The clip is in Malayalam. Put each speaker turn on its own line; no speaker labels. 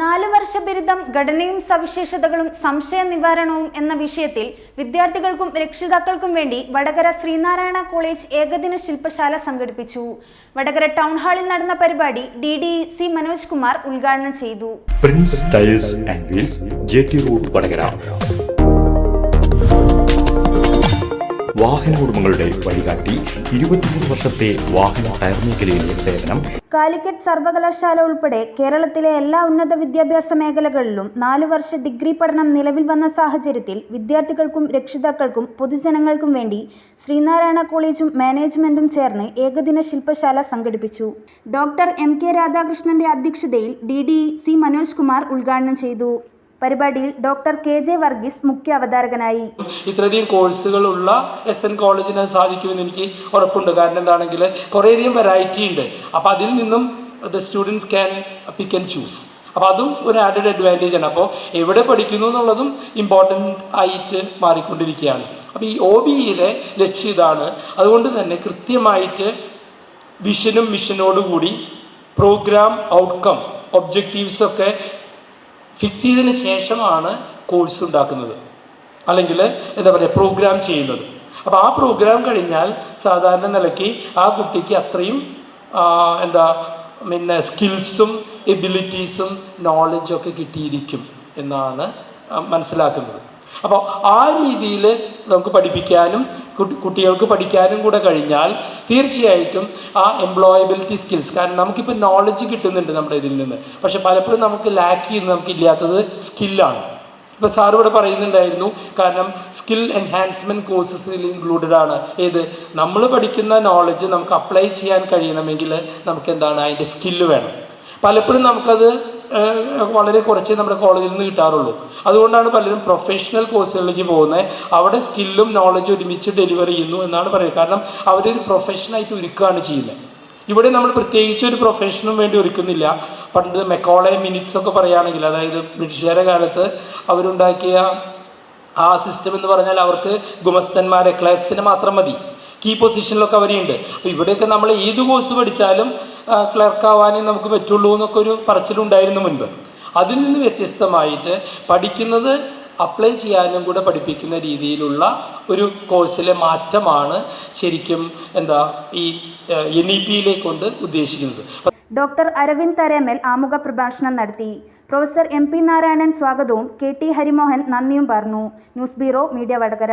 നാല് വർഷ ബിരുദം ഘടനയും സവിശേഷതകളും സംശയ നിവാരണവും എന്ന വിഷയത്തിൽ വിദ്യാർത്ഥികൾക്കും രക്ഷിതാക്കൾക്കും വേണ്ടി വടകര ശ്രീനാരായണ കോളേജ് ഏകദിന ശില്പശാല സംഘടിപ്പിച്ചു. വടകര ടൗൺ ഹാളിൽ നടന്ന പരിപാടി D D C Manoj Kumar ഉദ്ഘാടനം ചെയ്തു.
Prince tiles and wheels J T road Vadakara. വാഹന ഉടമകളുടെ വഴികാട്ടി ഇരുപത്തിമൂന്ന് വർഷത്തെ വാഹന ടയർ മേഖലയിലെ സേവനം.
കാലിക്കറ്റ് സർവകലാശാല ഉൾപ്പെടെ കേരളത്തിലെ എല്ലാ ഉന്നത വിദ്യാഭ്യാസ മേഖലകളിലും നാലു വർഷ ഡിഗ്രി പഠനം നിലവിൽ വന്ന സാഹചര്യത്തിൽ വിദ്യാർത്ഥികൾക്കും രക്ഷിതാക്കൾക്കും പൊതുജനങ്ങൾക്കും വേണ്ടി ശ്രീനാരായണ കോളേജും മാനേജ്മെന്റും ചേർന്ന് ഏകദിന ശില്പശാല സംഘടിപ്പിച്ചു. ഡോക്ടർ എം കെ രാധാകൃഷ്ണന്റെ അധ്യക്ഷതയിൽ D D C Manoj Kumar ഉദ്ഘാടനം ചെയ്തു. പരിപാടിയിൽ ഡോക്ടർ കെ ജെ വർഗീസ് മുഖ്യ അവതാരകനായി.
ഇത്രയധികം കോഴ്സുകളുള്ള എസ് എൻ കോളേജിന് സാധിക്കുമെന്ന് എനിക്ക് ഉറപ്പുണ്ട്. കാരണം എന്താണെങ്കിൽ കുറേയധികം വെറൈറ്റി ഉണ്ട്. അപ്പോൾ അതിൽ നിന്നും the students can pick and choose അപ്പോൾ അതും ഒരു ആഡഡ് അഡ്വാന്റേജ് ആണ്. അപ്പോൾ എവിടെ പഠിക്കുന്നു എന്നുള്ളതും ഇമ്പോർട്ടന്റ് ആയിട്ട് മാറിക്കൊണ്ടിരിക്കുകയാണ്. അപ്പോൾ ഈ ഒ ബിയിലെ ലക്ഷ്യം ഇതാണ്. അതുകൊണ്ട് തന്നെ കൃത്യമായിട്ട് വിഷനും മിഷനോടുകൂടി പ്രോഗ്രാം ഔട്ട്കം ഒബ്ജക്റ്റീവ്സൊക്കെ ഫിക്സ് ചെയ്തതിന് ശേഷമാണ് കോഴ്സ് ഉണ്ടാക്കുന്നത്. അല്ലെങ്കിൽ എന്താ പറയുക പ്രോഗ്രാം ചെയ്യുന്നത്. അപ്പോൾ ആ പ്രോഗ്രാം കഴിഞ്ഞാൽ സാധാരണ നിലയ്ക്ക് ആ കുട്ടിക്ക് അത്രയും എന്താ പിന്നെ സ്കിൽസും എബിലിറ്റീസും നോളജും ഒക്കെ കിട്ടിയിരിക്കും എന്നാണ് മനസ്സിലാക്കുന്നത്. അപ്പോൾ ആ രീതിയിൽ നമുക്ക് പഠിപ്പിക്കാനും കുട്ടികൾക്ക് പഠിക്കാനും കൂടെ കഴിഞ്ഞാൽ തീർച്ചയായിട്ടും ആ എംപ്ലോയബിലിറ്റി സ്കിൽസ് കാരണം നമുക്കിപ്പോൾ നോളജ് കിട്ടുന്നുണ്ട് നമ്മുടെ ഇതിൽ നിന്ന്. പക്ഷെ പലപ്പോഴും നമുക്ക് ലാക്ക് ചെയ്യുന്നത് നമുക്കില്ലാത്തത് സ്കില്ലാണ് ഇപ്പോൾ സാർ ഇവിടെ പറയുന്നുണ്ടായിരുന്നു കാരണം സ്കിൽ എൻഹാൻസ്മെന്റ് കോഴ്സസിൽ ഇൻക്ലൂഡഡ് ആണ്. ഏത്? നമ്മൾ പഠിക്കുന്ന നോളജ് നമുക്ക് അപ്ലൈ ചെയ്യാൻ കഴിയണമെങ്കിൽ നമുക്ക് എന്താണ്? അതിന്റെ സ്കില്ല് വേണം. പലപ്പോഴും നമുക്കത് വളരെ കുറച്ചേ നമ്മുടെ കോളേജിൽ നിന്ന് കിട്ടാറുള്ളൂ. അതുകൊണ്ടാണ് പലരും പ്രൊഫഷണൽ കോഴ്സുകളിലേക്ക് പോകുന്നത്. അവിടെ സ്കില്ലും നോളജും ഒരുമിച്ച് ഡെലിവർ ചെയ്യുന്നു എന്നാണ് പറയുന്നത് കാരണം അവരൊരു പ്രൊഫഷനായിട്ട് ഒരുക്കുകയാണ് ചെയ്യുന്നത്. ഇവിടെ നമ്മൾ പ്രത്യേകിച്ച് ഒരു പ്രൊഫഷനും വേണ്ടി ഒരുക്കുന്നില്ല. പണ്ട് മെക്കോളെ മിനിറ്റ്സ് ഒക്കെ പറയുകയാണെങ്കിൽ അതായത് ബ്രിട്ടീഷുകാരുടെ കാലത്ത് അവരുണ്ടാക്കിയ ആ സിസ്റ്റം എന്ന് പറഞ്ഞാൽ അവർക്ക് ഗുമസ്തന്മാരെ ക്ലർക്സിന് മാത്രം മതി. കീ പൊസിഷനിലൊക്കെ അവരെയുണ്ട് അപ്പോൾ ഇവിടെയൊക്കെ നമ്മൾ ഏത് കോഴ്സ് പഠിച്ചാലും ക്ലർക്ക് ആവാനേ നമുക്ക് പറ്റുള്ളൂ എന്നൊക്കെ ഒരു പറച്ചിലുണ്ടായിരുന്നു മുൻപ്. അതിൽ നിന്ന് വ്യത്യസ്തമായിട്ട് പഠിക്കുന്നത് അപ്ലൈ ചെയ്യാനും കൂടെ പഠിപ്പിക്കുന്ന രീതിയിലുള്ള ഒരു കോഴ്സിലെ മാറ്റമാണ് ശരിക്കും എന്താ ഈ എൻ ഇ പിയിലേക്ക് കൊണ്ട് ഉദ്ദേശിക്കുന്നത്.
ഡോക്ടർ അരവിന്ദ് തരേമൽ ആമുഖ പ്രഭാഷണം നടത്തി. പ്രൊഫസർ എം പി നാരായണൻ സ്വാഗതവും കെ ടി ഹരിമോഹൻ നന്ദിയും പറഞ്ഞു. News bureau media Vadakara.